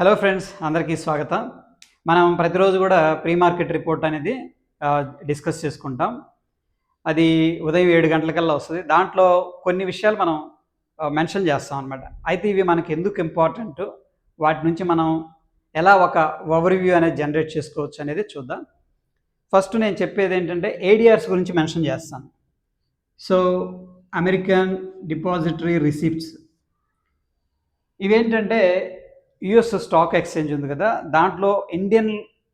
Hello friends అందరికీ స్వాగతం. మనం ప్రతిరోజు కూడా ప్రీ మార్కెట్ రిపోర్ట్ అనేది డిస్కస్ చేసుకుంటాం. అది ఉదయం ఏడు గంటలకల్లా వస్తుంది. దాంట్లో కొన్ని విషయాలు మనం మెన్షన్ చేస్తాం అనమాట అయితే ఇవి మనకి ఎందుకు ఇంపార్టెంట్? వాటి నుంచి మనం ఎలా ఒక ఓవర్వ్యూ అనేది జనరేట్ చేసుకోవచ్చు అనేది చూద్దాం. ఫస్ట్ నేను చెప్పేది ఏంటంటే ఏడిఆర్స్ గురించి మెన్షన్ చేస్తాను. సో అమెరికన్ డిపాజిటరీ రిసిప్ట్స్ ఇవేంటంటే యుఎస్ స్టాక్ ఎక్స్చేంజ్ ఉంది కదా దాంట్లో ఇండియన్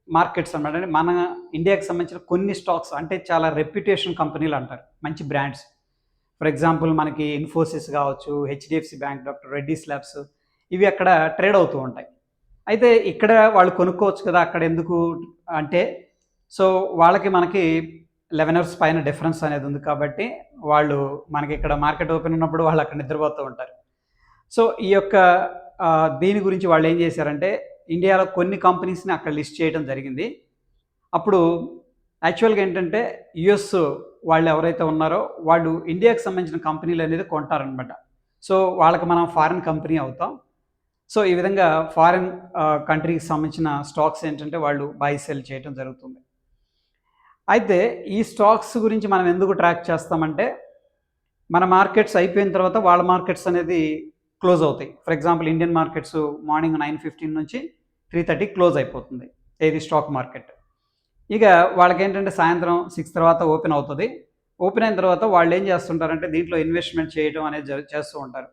మార్కెట్స్ అన్నమాట. అంటే మన ఇండియాకి సంబంధించిన కొన్ని స్టాక్స్ అంటే చాలా రెప్యుటేషన్ కంపెనీలు అంటారు మంచి బ్రాండ్స్. ఫర్ ఎగ్జాంపుల్ మనకి ఇన్ఫోసిస్ కావచ్చు HDFC bank doctor Reddy slabs ఇవి అక్కడ ట్రేడ్ అవుతూ ఉంటాయి. అయితే ఇక్కడ వాళ్ళు కొనుక్కోవచ్చు కదా అక్కడ ఎందుకు అంటే సో వాళ్ళకి మనకి లెవెన్ అవర్స్ పైన డిఫరెన్స్ అనేది ఉంది కాబట్టి వాళ్ళు మనకి ఇక్కడ మార్కెట్ ఓపెన్ ఉన్నప్పుడు వాళ్ళు అక్కడ నిద్రపోతూ ఉంటారు. సో ఈ యొక్క దీని గురించి వాళ్ళు ఏం చేశారంటే ఇండియాలో కొన్ని కంపెనీస్ని అక్కడ లిస్ట్ చేయడం జరిగింది. అప్పుడు యాక్చువల్గా ఏంటంటే యుఎస్ వాళ్ళు ఎవరైతే ఉన్నారో వాళ్ళు ఇండియాకి సంబంధించిన కంపెనీలు అనేది కొంటారనమాట. సో వాళ్ళకి మనం ఫారిన్ కంపెనీ అవుతాం. సో ఈ విధంగా ఫారిన్ కంట్రీకి సంబంధించిన స్టాక్స్ ఏంటంటే వాళ్ళు బై సెల్ చేయడం జరుగుతుంది. అయితే ఈ స్టాక్స్ గురించి మనం ఎందుకు ట్రాక్ చేస్తామంటే మన మార్కెట్స్ అయిపోయిన తర్వాత వాళ్ళ మార్కెట్స్ అనేది క్లోజ్ అవుతాయి. For example Indian markets morning nine fifteen నుంచి త్రీ థర్టీ క్లోజ్ అయిపోతుంది. ఏది స్టాక్ మార్కెట్ ఇక వాళ్ళకి ఏంటంటే సాయంత్రం సిక్స్ తర్వాత ఓపెన్ అవుతుంది. ఓపెన్ అయిన తర్వాత వాళ్ళు ఏం చేస్తుంటారంటే దీంట్లో ఇన్వెస్ట్మెంట్ చేయడం అనేది జరు- చేస్తూ ఉంటారు.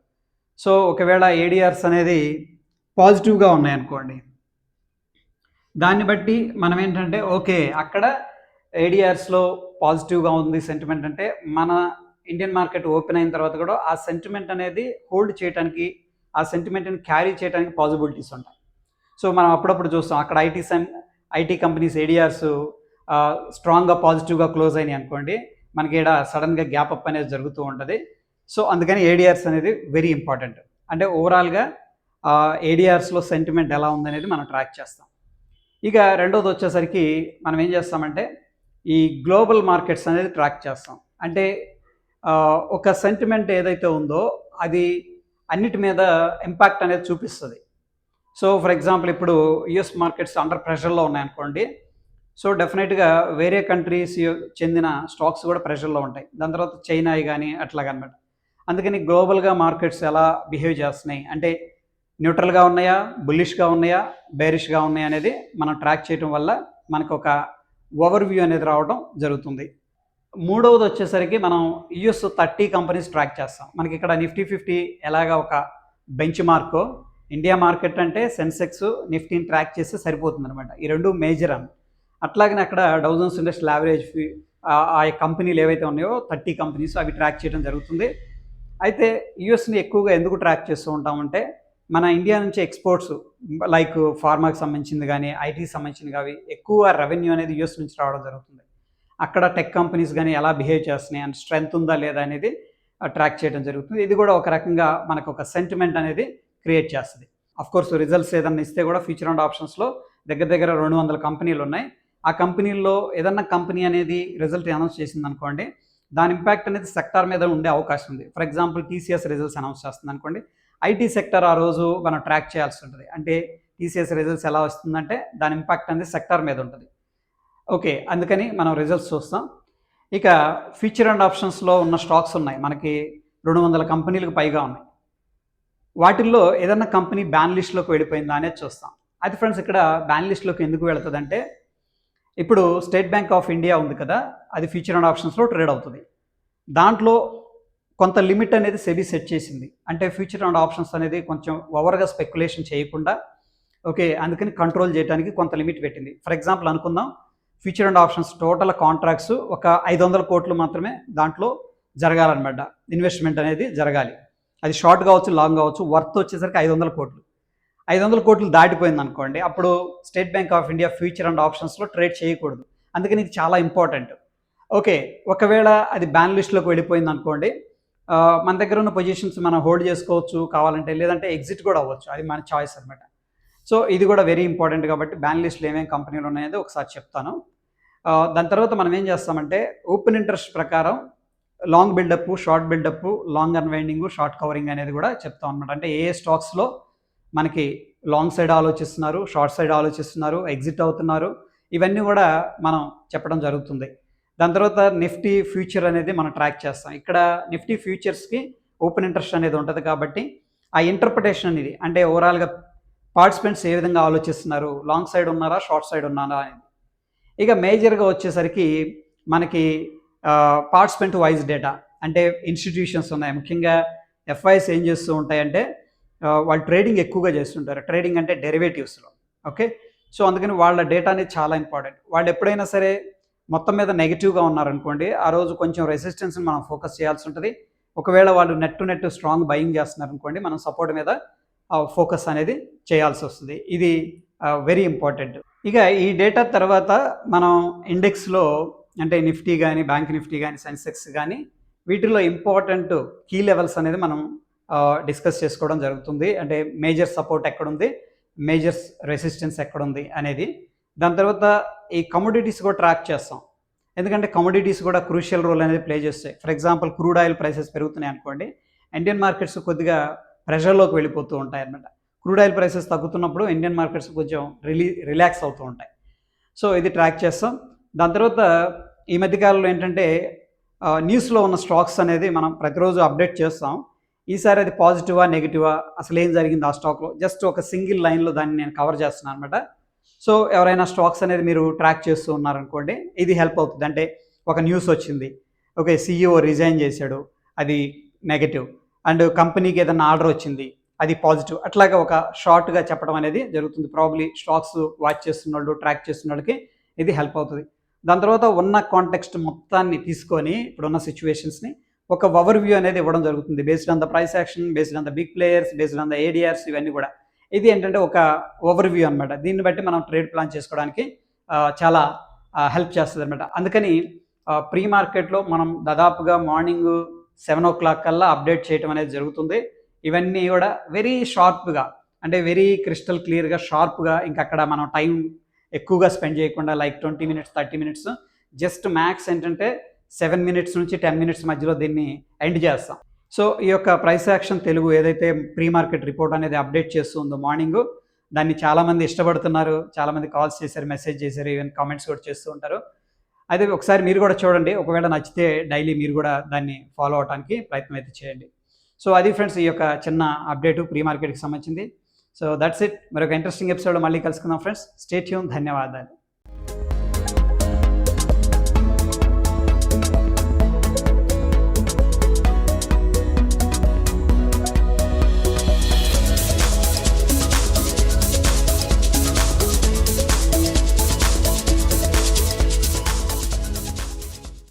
సో ఒకవేళ ఏడిఆర్స్ అనేది పాజిటివ్గా ఉన్నాయనుకోండి దాన్ని బట్టి మనం ఏంటంటే ఓకే అక్కడ ఏడిఆర్స్లో పాజిటివ్గా ఉంది సెంటిమెంట్ అంటే మన ఇండియన్ మార్కెట్ ఓపెన్ అయిన తర్వాత కూడా ఆ సెంటిమెంట్ అనేది హోల్డ్ చేయడానికి ఆ సెంటిమెంట్ని క్యారీ చేయడానికి పాసిబిలిటీస్ ఉంటాయి. సో మనం అప్పుడప్పుడు చూస్తాం అక్కడ ఐటీ సెన్ ఐటీ కంపెనీస్ ఏడిఆర్స్ స్ట్రాంగ్గా పాజిటివ్గా క్లోజ్ అయినాయి అనుకోండి మనకి ఇక్కడ సడన్గా గ్యాప్ అప్ అనేది జరుగుతూ ఉంటుంది. సో అందుకని ఏడిఆర్స్ అనేది వెరీ ఇంపార్టెంట్ అంటే ఓవరాల్గా ఏడిఆర్స్లో సెంటిమెంట్ ఎలా ఉందనేది మనం ట్రాక్ చేస్తాం. ఇక రెండోది వచ్చేసరికి మనం ఏం చేస్తామంటే ఈ గ్లోబల్ మార్కెట్స్ అనేది ట్రాక్ చేస్తాం. అంటే ఒక సెంటిమెంట్ ఏదైతే ఉందో అది అన్నిటి మీద ఇంపాక్ట్ అనేది చూపిస్తుంది. సో ఫర్ ఎగ్జాంపుల్ ఇప్పుడు యుఎస్ మార్కెట్స్ అండర్ ప్రెషర్లో ఉన్నాయనుకోండి. సో డెఫినెట్గా వేరే కంట్రీస్ చెందిన స్టాక్స్ కూడా ప్రెషర్లో ఉంటాయి. దాని తర్వాత చైనా కానీ అట్లాగనమాట. అందుకని గ్లోబల్గా మార్కెట్స్ ఎలా బిహేవ్ చేస్తున్నాయి? అంటే న్యూట్రల్గా ఉన్నాయా? బుల్లిష్గా ఉన్నాయా? బేరిష్గా ఉన్నాయా అనేది మనం ట్రాక్ చేయడం వల్ల మనకు ఒక ఓవర్ వ్యూ అనేది రావడం జరుగుతుంది. మూడవది వచ్చేసరికి మనం యుఎస్ థర్టీ కంపెనీస్ ట్రాక్ చేస్తాం. మనకి ఇక్కడ నిఫ్టీ ఫిఫ్టీ ఎలాగా ఒక బెంచ్ మార్కో ఇండియా మార్కెట్ అంటే సెన్సెక్స్ నిఫ్టీని ట్రాక్ చేస్తే సరిపోతుంది అనమాట ఈ రెండు మేజర్ అని. అట్లాగనే అక్కడ డౌజన్స్ ఇండస్ట్రియల్ యావరేజ్ ఫీ ఆ కంపెనీలు ఏవైతే ఉన్నాయో థర్టీ కంపెనీస్ అవి ట్రాక్ చేయడం జరుగుతుంది. అయితే యుఎస్ని ఎక్కువగా ఎందుకు ట్రాక్ చేస్తూ ఉంటామంటే మన ఇండియా నుంచి ఎక్స్పోర్ట్స్ లైక్ ఫార్మాకి సంబంధించింది కానీ ఐటీకి సంబంధించింది కానీ ఎక్కువ రెవెన్యూ అనేది యుఎస్ నుంచి రావడం జరుగుతుంది. అక్కడ టెక్ కంపెనీస్ కానీ ఎలా బిహేవ్ చేస్తున్నాయి అండ్ స్ట్రెంగ్త్ ఉందా లేదా అనేది ట్రాక్ చేయడం జరుగుతుంది. ఇది కూడా ఒక రకంగా మనకు ఒక సెంటిమెంట్ అనేది క్రియేట్ చేస్తుంది. కోర్స్ రిజల్ట్స్ ఏదన్నా ఇస్తే కూడా ఫ్యూచర్ అండ్ ఆప్షన్స్లో దగ్గర దగ్గర రెండు వందల కంపెనీలు ఉన్నాయి. ఆ కంపెనీల్లో ఏదన్నా కంపెనీ అనేది రిజల్ట్ అనౌన్స్ చేసింది అనుకోండి దాని ఇంపాక్ట్ అనేది సెక్టార్ మీద ఉండే అవకాశం ఉంది. For example TCS results announce చేస్తుంది అనుకోండి ఐటీ సెక్టర్ ఆ రోజు మనం ట్రాక్ చేయాల్సి ఉంటుంది. అంటే టీసీఎస్ రిజల్ట్స్ ఎలా వస్తుందంటే దాని ఇంపాక్ట్ అనేది సెక్టార్ మీద ఉంటుంది. ఓకే అందుకని మనం రిజల్ట్స్ చూస్తాం. ఇక ఫ్యూచర్ అండ్ ఆప్షన్స్లో ఉన్న స్టాక్స్ ఉన్నాయి. మనకి రెండు వందల కంపెనీలకు పైగా ఉన్నాయి. వాటిల్లో ఏదన్నా కంపెనీ బ్యాన్ లిస్ట్లోకి వెళ్ళిపోయిందా అనేది చూస్తాం. అది ఫ్రెండ్స్ ఇక్కడ బ్యాన్ లిస్ట్లోకి ఎందుకు వెళుతుందంటే ఇప్పుడు స్టేట్ బ్యాంక్ ఆఫ్ ఇండియా ఉంది కదా అది ఫ్యూచర్ అండ్ ఆప్షన్స్లో ట్రేడ్ అవుతుంది. దాంట్లో కొంత లిమిట్ అనేది సెబీ సెట్ చేసింది. అంటే ఫ్యూచర్ అండ్ ఆప్షన్స్ అనేది కొంచెం ఓవర్గా స్పెక్యులేషన్ చేయకుండా ఓకే అందుకని కంట్రోల్ చేయడానికి కొంత లిమిట్ పెట్టింది. ఫర్ ఎగ్జాంపుల్ అనుకుందాం future and options total contracts ఒక ఐదు వందల కోట్లు మాత్రమే దాంట్లో జరగాలన్నమాట. ఇన్వెస్ట్మెంట్ అనేది జరగాలి. అది షార్ట్ కావచ్చు లాంగ్ కావచ్చు వర్త్ వచ్చేసరికి ఐదు వందల కోట్లు. ఐదు వందల కోట్లు దాటిపోయింది అనుకోండి అప్పుడు State Bank of India future and ఆప్షన్స్లో ట్రేడ్ చేయకూడదు. అందుకని ఇది చాలా ఇంపార్టెంట్ ఓకే ఒకవేళ అది బ్యాన్ లిస్ట్లోకి వెళ్ళిపోయింది అనుకోండి మన దగ్గర ఉన్న పొజిషన్స్ మనం హోల్డ్ చేసుకోవచ్చు కావాలంటే లేదంటే ఎగ్జిట్ కూడా అవ్వచ్చు. అది మన చాయిస్ అనమాట సో ఇది కూడా వెరీ ఇంపార్టెంట్ కాబట్టి బ్యాన్ లిస్ట్లో ఏమేమి కంపెనీలు ఉన్నాయో ఒకసారి చెప్తాను. దాని తర్వాత మనం ఏం చేస్తామంటే ఓపెన్ ఇంట్రెస్ట్ ప్రకారం long buildup short buildup long unwinding short covering అనేది కూడా చెప్తాం అనమాట అంటే ఏ స్టాక్స్లో మనకి లాంగ్ సైడ్ ఆలోచిస్తున్నారు షార్ట్ సైడ్ ఆలోచిస్తున్నారు ఎగ్జిట్ అవుతున్నారు ఇవన్నీ కూడా మనం చెప్పడం జరుగుతుంది. దాని తర్వాత నిఫ్టీ ఫ్యూచర్ అనేది మనం ట్రాక్ చేస్తాం. ఇక్కడ నిఫ్టీ ఫ్యూచర్స్కి ఓపెన్ ఇంట్రెస్ట్ అనేది ఉంటుంది కాబట్టి ఆ ఇంటర్ప్రిటేషన్ అనేది అంటే ఓవరాల్గా పార్టిసిపెంట్స్ ఏ విధంగా ఆలోచిస్తున్నారు లాంగ్ సైడ్ ఉన్నారా షార్ట్ సైడ్ ఉన్నారా అనేది ఇక మేజర్గా వచ్చేసరికి మనకి పార్టిసిపెంట్ వైజ్ డేటా అంటే ఇన్స్టిట్యూషన్స్ ఉన్నాయి. ముఖ్యంగా ఎఫ్ఐఎస్ ఏం చేస్తూ ఉంటాయంటే వాళ్ళు ట్రేడింగ్ ఎక్కువగా చేస్తుంటారు. ట్రేడింగ్ అంటే డెరివేటివ్స్లో ఓకే సో అందుకని వాళ్ళ డేటా అనేది చాలా ఇంపార్టెంట్ వాళ్ళు ఎప్పుడైనా సరే మొత్తం మీద నెగిటివ్గా ఉన్నారనుకోండి ఆ రోజు కొంచెం రెసిస్టెన్స్ని మనం ఫోకస్ చేయాల్సి ఉంటుంది. ఒకవేళ వాళ్ళు net to net strong buying చేస్తున్నారు అనుకోండి మనం సపోర్ట్ మీద ఫోకస్ అనేది చేయాల్సి వస్తుంది. ఇది వెరీ ఇంపార్టెంట్ ఇక ఈ డేటా తర్వాత మనం ఇండెక్స్లో అంటే నిఫ్టీ కానీ బ్యాంక్ నిఫ్టీ కానీ సెన్సెక్స్ కానీ వీటిలో ఇంపార్టెంట్ కీ లెవెల్స్ అనేది మనం డిస్కస్ చేసుకోవడం జరుగుతుంది. అంటే మేజర్ సపోర్ట్ ఎక్కడుంది? మేజర్స్ రెసిస్టెన్స్ ఎక్కడుంది అనేది. దాని తర్వాత ఈ కమోడిటీస్ కూడా ట్రాక్ చేస్తాం. ఎందుకంటే కమోడిటీస్ కూడా క్రూషియల్ రోల్ అనేది ప్లే చేస్తాయి. For example crude oil prices పెరుగుతున్నాయి అనుకోండి ఇండియన్ మార్కెట్స్ కొద్దిగా ప్రెషర్లోకి వెళ్ళిపోతూ ఉంటాయి అన్నమాట క్రూడ్ ఆయిల్ ప్రైసెస్ తగ్గుతున్నప్పుడు ఇండియన్ మార్కెట్స్ కొంచెం రిలీ రిలాక్స్ అవుతూ ఉంటాయి. సో ఇది ట్రాక్ చేస్తాం. దాని తర్వాత ఈ మధ్యకాలంలో ఏంటంటే న్యూస్లో ఉన్న స్టాక్స్ అనేది మనం ప్రతిరోజు అప్డేట్ చేస్తాం. ఈసారి అది పాజిటివా నెగిటివా అసలు ఏం జరిగింది ఆ స్టాక్లో? జస్ట్ ఒక సింగిల్ లైన్లో దాన్ని నేను కవర్ చేస్తున్నాను అనమాట సో ఎవరైనా స్టాక్స్ అనేది మీరు ట్రాక్ చేస్తూ ఉన్నారనుకోండి ఇది హెల్ప్ అవుతుంది. అంటే ఒక న్యూస్ వచ్చింది. ఓకే సీఈఓ రిజైన్ చేశాడు అది నెగటివ్. అండ్ కంపెనీకి ఏదైనా ఆర్డర్ వచ్చింది అది పాజిటివ్. అట్లాగా ఒక షార్ట్గా చెప్పడం అనేది జరుగుతుంది. ప్రాబ్లీ స్టాక్స్ వాచ్ చేస్తున్న వాళ్ళు ట్రాక్ చేస్తున్న వాళ్ళకి ఇది హెల్ప్ అవుతుంది. దాని తర్వాత ఉన్న కాంటెక్స్ట్ మొత్తాన్ని తీసుకొని ఇప్పుడున్న సిచ్యువేషన్స్ని ఒక ఓవర్ వ్యూ అనేది ఇవ్వడం జరుగుతుంది. Based on the price action based on the big players based on the ADRs ఇవన్నీ కూడా. ఇది ఏంటంటే ఒక ఓవర్ వ్యూ అనమాట దీన్ని బట్టి మనం ట్రేడ్ ప్లాన్ చేసుకోవడానికి చాలా హెల్ప్ చేస్తుంది అనమాట అందుకని ప్రీ మార్కెట్లో మనం దాదాపుగా మార్నింగ్ సెవెన్ ఓ క్లాక్ కల్లా అప్డేట్ చేయడం అనేది జరుగుతుంది. ఇవన్నీ కూడా వెరీ షార్ప్గా అంటే వెరీ క్రిస్టల్ క్లియర్గా షార్ప్గా ఇంకా అక్కడ మనం టైం ఎక్కువగా స్పెండ్ చేయకుండా like twenty minutes thirty minutes just max ఏంటంటే సెవెన్ మినిట్స్ నుంచి టెన్ మినిట్స్ మధ్యలో దీన్ని ఎండ్ చేస్తాం. సో ఈ యొక్క ప్రైస్ యాక్షన్ తెలుగు ఏదైతే ప్రీ మార్కెట్ రిపోర్ట్ అనేది అప్డేట్ చేస్తుందో మార్నింగ్ దాన్ని చాలామంది ఇష్టపడుతున్నారు చాలామంది కాల్స్ చేశారు మెసేజ్ చేశారు ఈవెన్ కామెంట్స్ కూడా చేస్తూ ఉంటారు. అయితే ఒకసారి మీరు కూడా చూడండి ఒకవేళ నచ్చితే డైలీ మీరు కూడా దాన్ని ఫాలో అవడానికి ప్రయత్నం అయితే చేయండి. సో అది ఫ్రెండ్స్ ఈ యొక్క చిన్న అప్డేట్ ప్రీ మార్కెట్కి సంబంధించింది. సో దట్స్ ఇట్ మరొక ఇంట్రెస్టింగ్ ఎపిసోడ్ మళ్ళీ కలుసుకుందాం ఫ్రెండ్స్. స్టేట్యూన్ ధన్యవాదాలు.